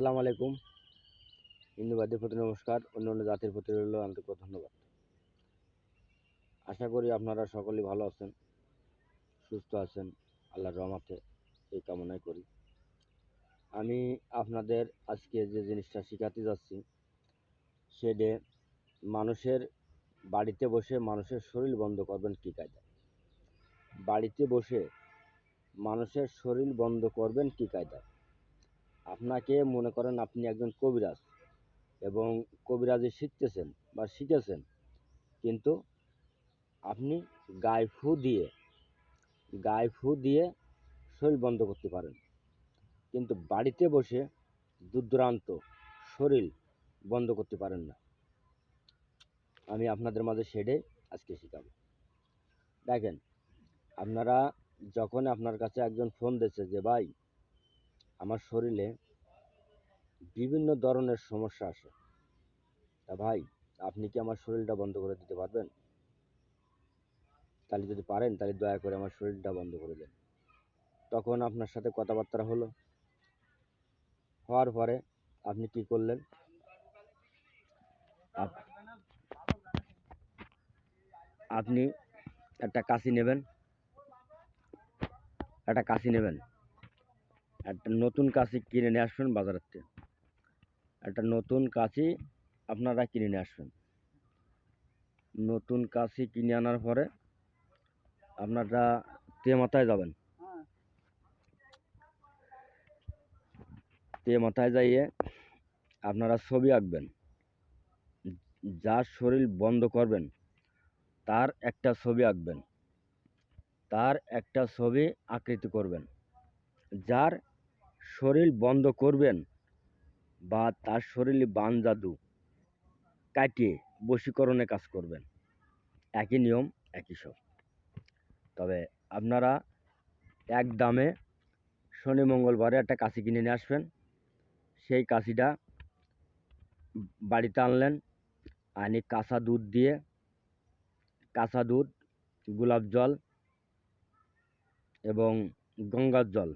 আসসালামু আলাইকুম। হিন্দুবাদের প্রতি নমস্কার, অন্য অন্য জাতির প্রতি রইল আন্তরিক ধন্যবাদ। আশা করি আপনারা সকলেই ভালো আছেন, সুস্থ আছেন, আল্লাহর রহমতে এই কামনাই করি। আমি আপনাদের আজকে যে জিনিসটা শেখাতে যাচ্ছি, সেটা মানুষের বাড়িতে বসে মানুষের শরীর বন্ধ করবেন কী কায়দায়? বাড়িতে বসে মানুষের শরীর বন্ধ করবেন কী কায়দায়? আপনাকে মনে করেন আপনি একজন কবিরাজ এবং কবিরাজি শিখতেছেন বা শিখেছেন। কিন্তু আপনি গায়ে ফু দিয়ে, গায়ে ফু দিয়ে শরীর বন্ধ করতে পারেন। কিন্তু বাড়িতে বসে দুর্দান্ত শরীর বন্ধ করতে পারেন না। আমি আপনাদের মাঝে সেটাই আজকে শেখাবো। দেখেন, আপনারা যখন আপনার কাছে একজন ফোন দিচ্ছে যে, ভাই আমার শরীরে বিভিন্ন ধরনের সমস্যা আসে। তা ভাই, আপনি কি আমার শরীরটা বন্ধ করে দিতে পারবেন? তাহলে যদি পারেন, তাহলে দয়া করে আমার শরীরটা বন্ধ করে দেন। তখন আপনার সাথে কথাবার্তা হলো। হওয়ার পরে আপনি কি করলেন? আপ- আপনি একটা কাশি নেবেন। একটা কাশি নেবেন। একটা নতুন কাশি কিনে নিয়ে আসবেন বাজারের থেকে। একটা নতুন কাশি আপনারা কিনে নিয়ে আসবেন। নতুন কাশি কিনে আনার পরে আপনারা তে মাথায় যাবেন। তে মাথায় যাইয়ে আপনারা ছবি আঁকবেন। যার শরীর বন্ধ করবেন, তার একটা ছবি আঁকবেন। তার একটা ছবি আকৃতি করবেন। যার শরীর বন্ধ করবেন বা তার শরীরে বান জাদু কাটিয়ে বশীকরণে কাজ করবেন। একই নিয়ম, একই সব তবে আপনারা এক দামে শনি, মঙ্গলবারে একটা কাশি কিনে নিয়ে আসবেন। সেই কাশিটা বাড়িতে আনলেন, আনি কাঁচা দুধ দিয়ে, কাঁচা দুধ, গোলাপ জল এবং গঙ্গার জল।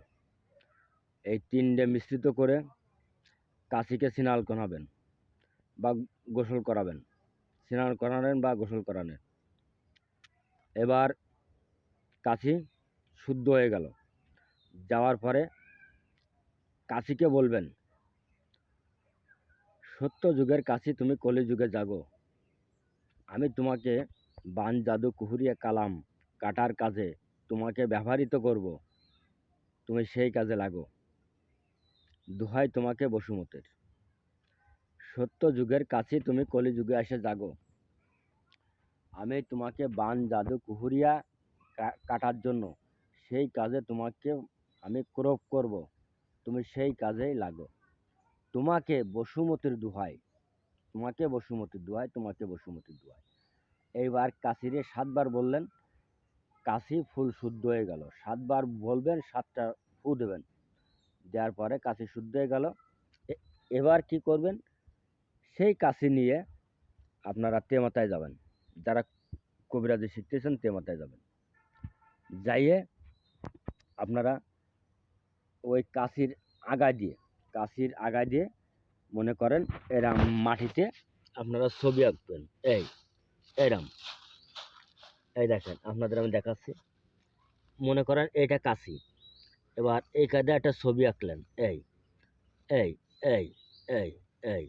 এই তিনটে মিশ্রিত করে কাশিকে স্নান করাবেন বা গোসল করাবেন। স্নান করানেন বা গোসল করানেন এবার কাশি শুদ্ধ হয়ে গেল। যাওয়ার পরে কাশিকে বলবেন, সত্য যুগের কাশি তুমি কলি যুগে জাগো। আমি তোমাকে বান, জাদু, কুহুরিয়া, কালাম, কাটার কাজে তোমাকে ব্যবহৃত করব। তুমি সেই কাজে লাগো। দোহাই তোমাকে বসুমতের। সত্য যুগের কাছে তুমি কলি যুগে এসে জাগো। আমি তোমাকে বান, জাদু, কুহুরিয়া কাটার জন্য সেই কাজে তোমাকে আমি ক্রোপ করব। তুমি সেই কাজেই লাগো। তোমাকে বসুমতির দোহাই, তোমাকে বসুমতির দোহাই, তোমাকে বসুমতির দোহাই। এইবার কাশিরে সাতবার বললেন, কাশি ফুল শুদ্ধ হয়ে গেল। সাতবার বলবেন, সাতটা ফু দেবেন। দেওয়ার পরে কাশি শুদ্ধ হয়ে গেল। এবার কি করবেন? সেই কাশি নিয়ে আপনারা তেমাতায় যাবেন। যারা কবিরাজি শিখতেছেন, তেমাতায় যাবেন। যাইয়ে আপনারা ওই কাশির আগা দিয়ে কাশির আগা দিয়ে মনে করেন এরাম মাটিতে আপনারা ছবি আঁকবেন। এই, এরাম। এই দেখেন, আপনাদের আমি দেখাচ্ছি। মনে করেন এটা কাশি। এবার এই কাজে একটা ছবি আঁকলেন। এই এই এই এই এই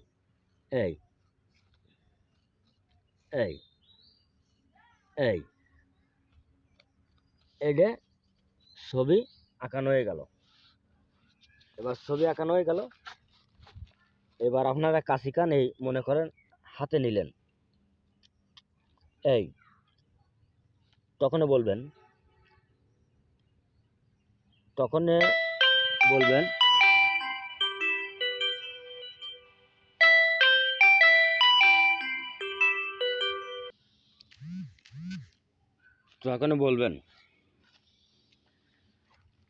এই এই এই এটা ছবি আঁকানো হয়ে গেল। এবার ছবি আঁকানো হয়ে গেল। এবার আপনারা কাশি কান এই মনে করেন হাতে নিলেন। এই তখন বলবেন তখন বলবেন তখন বলবেন,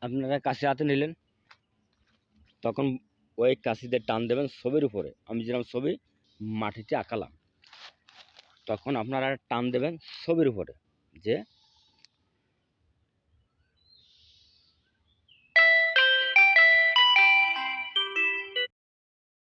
আপনারা কাশি হাতে নিলেন? তখন ওই কাশিতে টান দেবেন ছবির উপরে। আমি যেরকম ছবি মাটিতে আঁকালাম, তখন আপনারা টান দেবেন ছবির উপরে যে